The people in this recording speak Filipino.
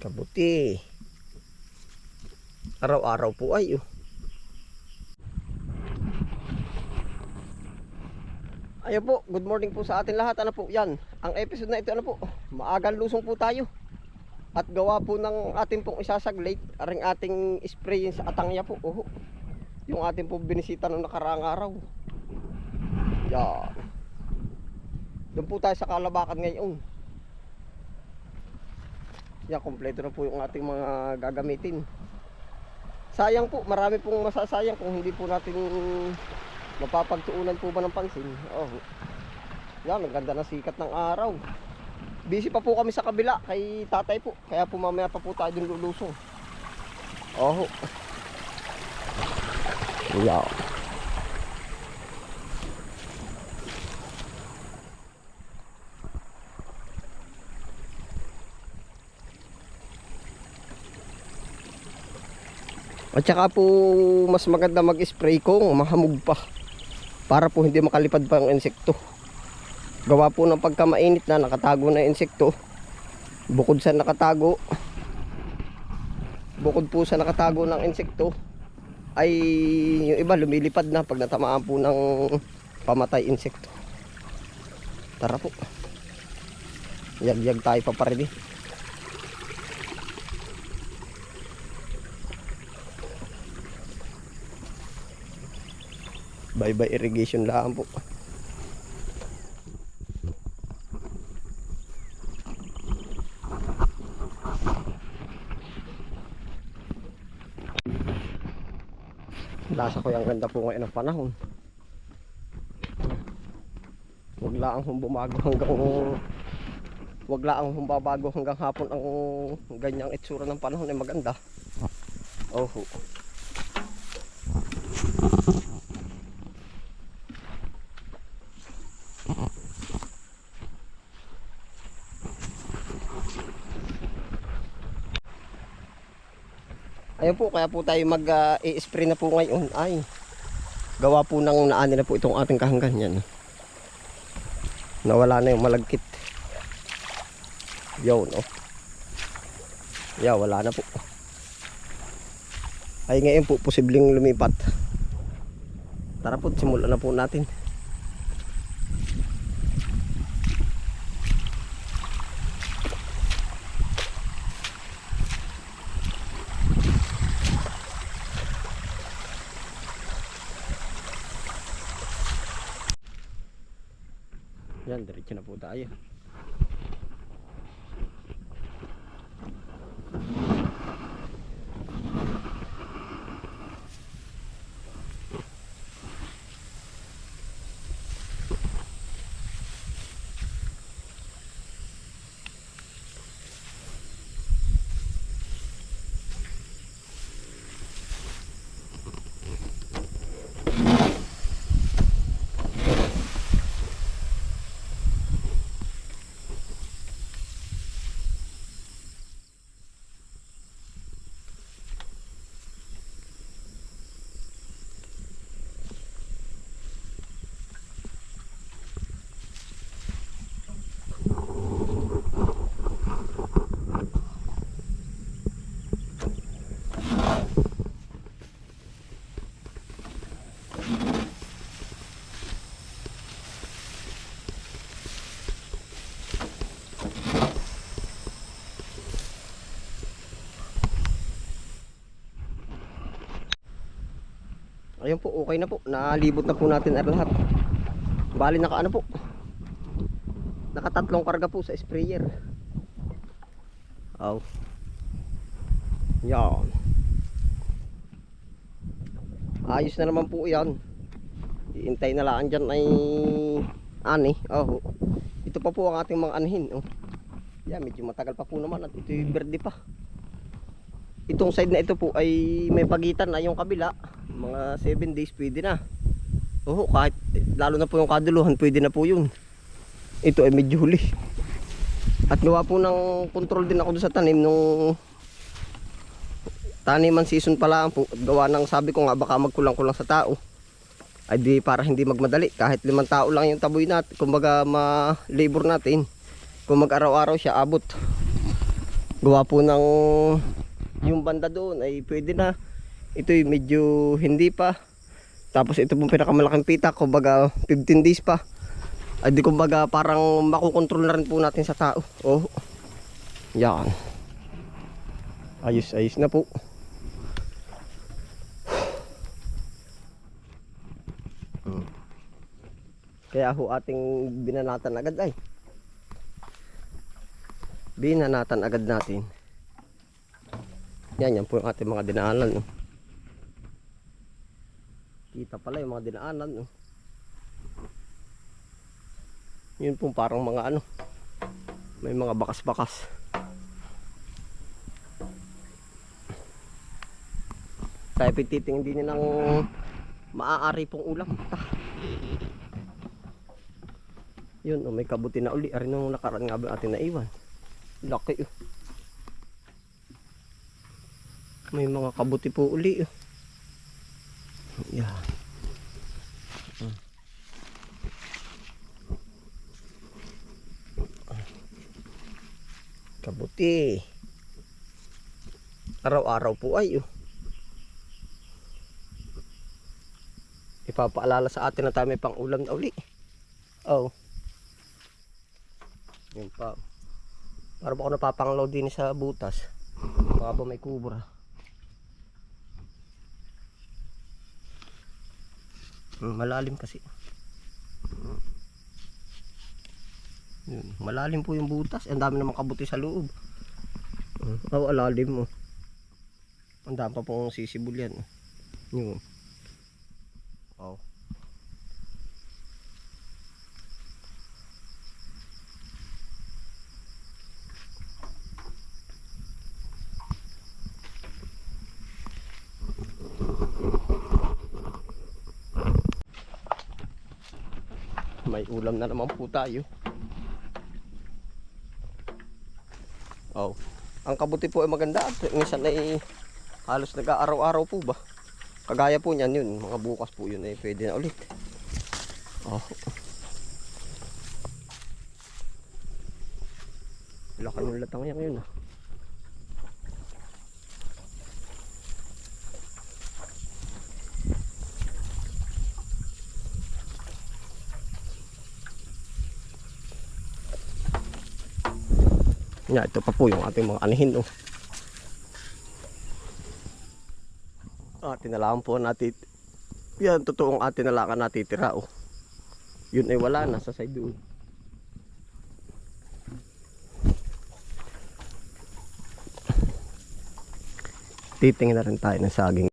Kabuti. Araw-araw po ay oh. Ayan po, good morning po sa atin lahat. Ano po, yan. Ang episode na ito, ano po, maagang lusong po tayo. At gawa po ng ating pong isasaglate, aring ating spray sa atangya po. Oho. Yung ating pong binisita noong nakaraang araw. Yan. Doon po tayo sa kalabakan ngayon. Yan, kompleto na po yung ating mga gagamitin. Sayang po, marami pong masasayang kung hindi po natin mapapagtuunan po ba ng pansin. Oh. Yan, ang ganda ng sikat ng araw. Busy pa po kami sa kabila kay tatay po. Kaya po mamaya pa po tayo dun lulusong. Oh. Yeah. At saka po mas maganda mag-spray kung mahamog pa para po hindi makalipad pa ang insekto. Gawa po ng pagka mainit na nakatago na insekto. Bukod sa nakatago, bukod po sa nakatago ng insekto, ay yung iba lumilipad na pag natamaan po ng pamatay insekto. Tara po. Yag-yag tayo pa pa rin. Bye bye irrigation lang po. Lasa ko yung ganda po ngayon ng panahon. Huwag lang bumago hanggang Huwag lang babago hanggang hapon ang ganyang itsura ng panahon ay maganda. Oh. Ayun po, kaya po tayo mag-i-spray na po ngayon. Ay, gawa po ng naani na po itong ating kahanggan yan. Nawala na yung malagkit. Yun, oh. Yeah, wala na po. Ay, ngayon po, posibleng lumipat. Tara po, simulan na po natin. Yan, diretso na po tayo. Ayun po, okay na po. Nalibot na po natin ang lahat. Bali naka ano po. Nakatatlong karga po sa sprayer. Aw. Yan. Ayos na naman po yan. Iintay na lang dyan ay ani. Oh. Ito pa po ang ating mga anhin. Oh. Yan, medyo matagal pa po naman at ito yung verde pa. Itong side na ito po ay may pagitan na yung kabila. Mga 7 days pwede na. Oo, kahit lalo na po yung kaduluhan pwede na po yun. Ito ay medyo huli. At gawa po ng control din ako sa tanim nung taniman season pa lang po. Gawa ng sabi ko nga baka magkulang-kulang sa tao. ay di para hindi magmadali kahit limang tao lang yung taboy natin kumbaga ma-labor natin kung mag-araw-araw siya abot gawa po ng yung banda doon ay pwede na ito medyo hindi pa tapos ito pong pinakamalaking pita kumbaga 15 days pa ay di kumbaga parang makukontrol na rin po natin sa tao oh yan ayos ayos na po. Kaya ho ating binanatan agad ay. Binanatan agad natin. Yan, yan po yung ating mga dinaanan. No? Kita pala yung mga dinaanan. No? Yun po parang mga ano. May mga bakas-bakas. Tayo pititingin din ng maaari pong ulam. Ah. Yun, oh, may kabuti na uli. Arin nung nakaraan nga ba atin naiwan. Laki oh. May mga kabuti po uli oh. Yan. Kabuti. Araw-araw po ay oh. ipapaalala sa atin na tayo may pang ulam na uli. Oh. Yun pa. Para ba ako napapanglaw din sa butas. Baka ba may kubra. Malalim kasi. Yun, malalim po yung butas. Ang dami naman kabuti sa loob. Oh, alalim mo. Ang dami pa pong sisibol yan. Yun. Oh. May ulam na naman po tayo. Oh. Ang kabuti po ay maganda at minsan ay halos nag-araw-araw po ba? Kagaya po niyan yun, mga bukas po yun ay pwede na ulit. Oh. Laki ng latang yan yun ah. Yan, ito pa po yung ating mga anihin oh. atin na lang po natin. Yan totoong atin na lang natitira oh. Yun ay wala na sa side doon titingin na rin tayo ng saging